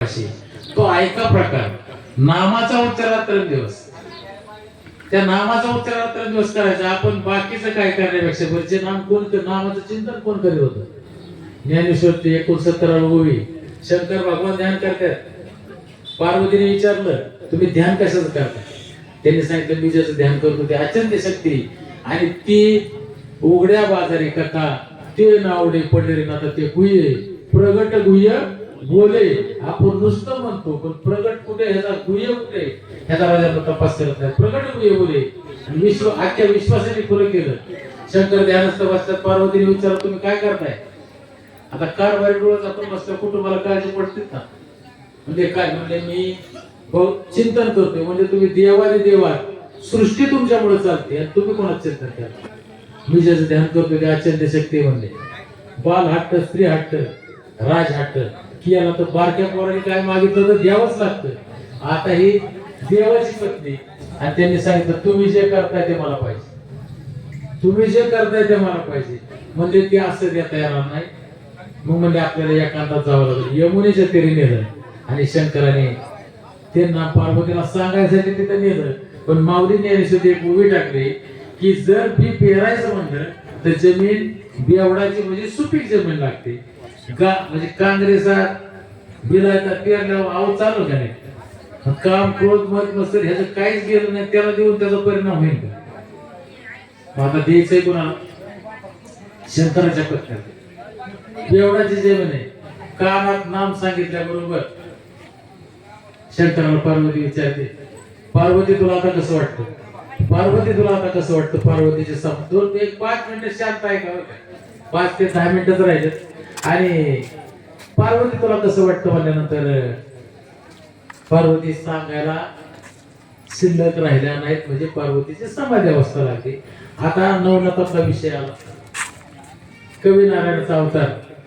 तो ऐका प्रकार. नामाचा उच्चारात्र दिवस. त्या नामाचा उच्चारात्र दिवस करायचा. आपण बाकीचं काय करण्यापेक्षा वरचे नाम कोण नामाचं चिंतन कोण करीत होत? ज्ञानेश्वर एकोणसत्तरावा गोवी शंकर भगवान ध्यान करतात. पार्वतीने विचारलं तुम्ही ध्यान कशाचं करता? त्यांनी सांगितलं मी ज्याचं ध्यान करतो ते अचंत शक्ती आणि ती उघड्या बाजारी कथा ते नावडे पंढरीनाथ ते गुह्य प्रगट गुह्य बोले आपण नुसतं म्हणतो पण प्रगट कुठे ह्याचा गुह्य कुठे ह्याचा राजा तपास करत नाही. प्रगट गुह्य बोले. विश्व आख्या विश्वासाने खुलं केलं. शंकर ध्यानस्थ बसतात. पार्वतीने विचार तुम्ही काय करताय? आता कारभारी डोळ्यात आपण बसतो. कुटुंबाला काळजी पडते ना म्हणजे काय? म्हणजे मी बहुत चिंतन करतोय. म्हणजे तुम्ही देवाने देवा सृष्टी तुमच्यामुळे चालते आणि तुम्ही कोणाचं चिंतन करता? मी ज्याचं ध्यान करतोय ते अचंत शक्ती म्हणले. बाल हट्ट स्त्री हट्ट राज हट्ट. की याला तर बारक्या पोराने काय मागितलं तर द्यावंच लागतं. आता ही देवाची पत्नी आणि त्यांनी सांगितलं तुम्ही जे करताय ते मला पाहिजे. तुम्ही जे करताय ते मला पाहिजे. म्हणजे ते असं देता येणार नाही. मग म्हणजे आपल्याला एकांतात जावं लागलं. यमुनेच्या तेरी नेलं आणि शंकराने त्यांना पार्वतीला सांगायसाठी तिथं नेलं. पण माऊली नेण्यासाठी एक उभी टाकली की जर बी पेरायचं म्हणलं तर जमीन बेवडाची म्हणजे सुपीक जमीन लागते. का म्हणजे काँग्रेसात बिलायचा पेरल्यावर आव चालू का नाही काम क्रोध मत मस्त ह्याचं काहीच गेलं नाही त्याला देऊन त्याचा परिणाम होईल का? मग आता द्यायचंय कोणाला? शंकराच्या पत्त्यात बेवडाची जमीन आहे. कानात नाम सांगितल्याबरोबर शंकराला पार्वती विचारते पार्वती तुला आता कसं वाटतं? पार्वती तुला आता कसं वाटतं? पार्वतीचे सम दोन एक पाच मिनिटं शांत आहे का पाच ते दहा मिनिटच राहिले आणि पार्वती तुला कसं वाटतं म्हणल्यानंतर पार्वती सांगायला शिल्लक राहिल्या नाहीत म्हणजे पार्वतीची समाधी अवस्था लागते आता नवनाथाचा विषय आला. कवी नारायणाचा अवतार.